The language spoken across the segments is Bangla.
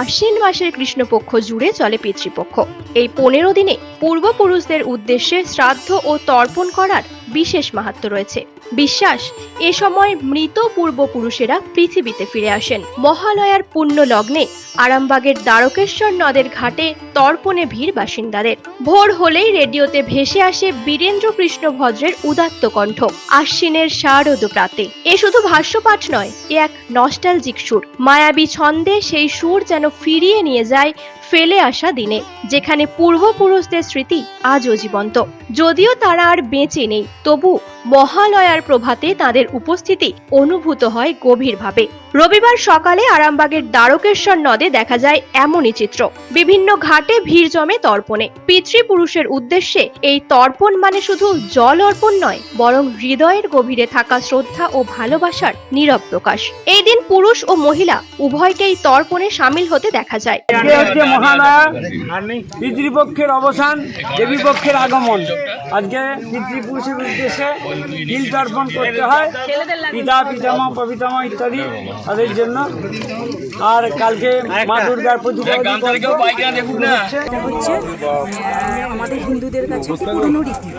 আশ্বিন মাসের কৃষ্ণপক্ষ জুড়ে চলে পিতৃপক্ষ। এই পনেরো দিনে পূর্বপুরুষদের উদ্দেশ্যে শ্রাদ্ধ ও তর্পণ করার বিশেষ মাহাত্ম্য রয়েছে। বিশ্বাস, এ সময় মৃত পূর্বপুরুষেরা পৃথিবীতে ফিরে আসেন। মহালয়ার পুণ্য লগ্নে আরামবাগের দ্বারকেশ্বর নদের ঘাটে তর্পণে ভিড় বাসিন্দাদের। ভোর হলেই রেডিওতে ভেসে আসে বীরেন্দ্র কৃষ্ণ ভদ্রের উদাত্ত কণ্ঠ। আশ্বিনের শারদ প্রাতে এ শুধু ভাষ্যপাঠ নয়, এ এক নস্টালজিক সুর। মায়াবী ছন্দে সেই সুর যেন ফিরিয়ে নিয়ে যায় ফেলে আসা দিনে যেখানে পূর্বপুরুষদের স্মৃতি আজও জীবন্ত। যদিও তারা আর বেঁচে নেই তবু মহালয়ার প্রভাতে তাদের উপস্থিতি অনুভূত হয় গভীরভাবে। রবিবার সকালে আরামবাগের দ্বারকেশ্বর নদে দেখা যায় এমনই চিত্র। বিভিন্ন ঘাটে ভিড় জমে তর্পণে। পিতৃপুরুষের উদ্দেশ্যে এই তর্পণ মানে শুধু জল অর্পণ নয়, বরং হৃদয়ের গভীরে থাকা শ্রদ্ধা ও ভালোবাসার নীরব প্রকাশ। এই দিন পুরুষ ও মহিলা উভয়কেই তর্পণে সামিল হতে দেখা যায়। পিতৃপক্ষের অবসান, দেবীপক্ষের আগমন। আজকে পিতৃপুরুষের উদ্দেশ্যে তিল তর্পণ করতে হয় পিতা পিতামা পবিতামহ ইত্যাদি তাদের জন্য। আর কালকে মা দুর্গার হচ্ছে আমাদের হিন্দুদের কাছে পুরনো রীতি।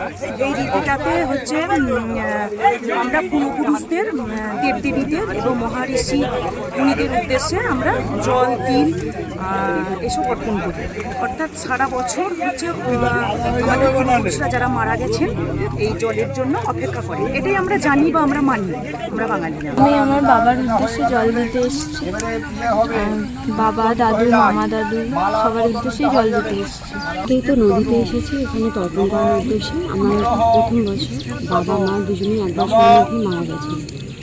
এই রীতিটাতে হচ্ছে আমরা পূর্বপুরুষদের দেবদেবীদের এবং মহারিষি মুনিদের উদ্দেশ্যে আমরা জল তিল এসব অর্পণ করি অর্থাৎ সারা বছর হচ্ছে আমাদের পূর্বপুরুষরা যারা মারা গেছেন এই জলের জন্য অপেক্ষা করে। এটাই আমরা জানি বা আমরা মানি আমরা বাঙালিরা আমি আমার বাবার উদ্দেশ্যে জল দিতে এসেছি। বাবা দাদু মামা দাদু সবার উদ্দেশ্যে জল দিতে এসেছি। এই তো নদীতে এসেছি এখানে তর্পণ করার উদ্দেশ্যে। আমার প্রথম বছর বাবা মা দুজনেই এক বছরের মারা গেছেন। তাই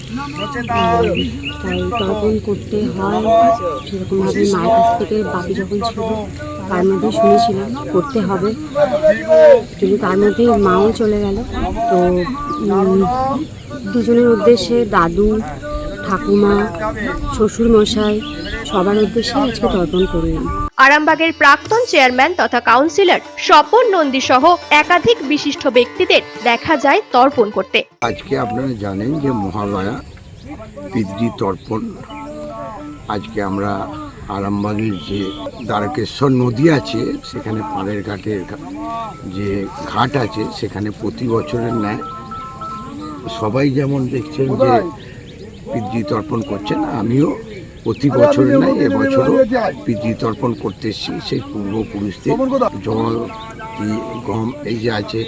তর্পণ করতে হয়। সেরকমভাবে মায়ের কাছ থেকে বাকি যখন ছিল, তার মধ্যে শুনেছিলাম, করতে হবে। কিন্তু তার মধ্যেই মাও চলে গেল। তো দুজনের উদ্দেশ্যে দাদু, ঠাকুমা শ্বশুর মশাই সবার উদ্দেশ্যে আজকে তর্পণ করলাম আরামবাগের প্রাক্তন চেয়ারম্যান তথা কাউন্সিলর স্বপন নন্দী সহ একাধিক বিশিষ্ট ব্যক্তিদের দেখা যায় তর্পণ করতে। আজকে আপনারা জানেন যে মহালয়া পিতৃ তর্পণ। আজকে আমরা আরামবাগের যে দ্বারকেশ্বর নদী আছে সেখানে পাড়ের ঘাটের যে ঘাট আছে সেখানে প্রতি বছরের ন্যায় সবাই যেমন দেখছেন যে পিতৃ তর্পণ করছেন আমিও প্রতি বছর ন্যায় এবছরও পিতৃ তর্পণ করতে এসেছি। সেই পূর্বপুরুষদের জল গম এই যে আছে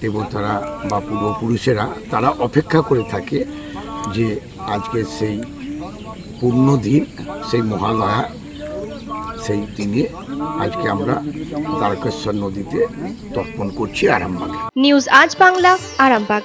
দেবতারা বা পূর্বপুরুষেরা তারা অপেক্ষা করে থাকে যে আজকে সেই পূর্ণ দিন সেই মহালয়া সেই দিনে আজকে আমরা দ্বারকেশ্বর নদীতে তর্পণ করছি আরামবাগে। নিউজ আজ বাংলা আরামবাগ।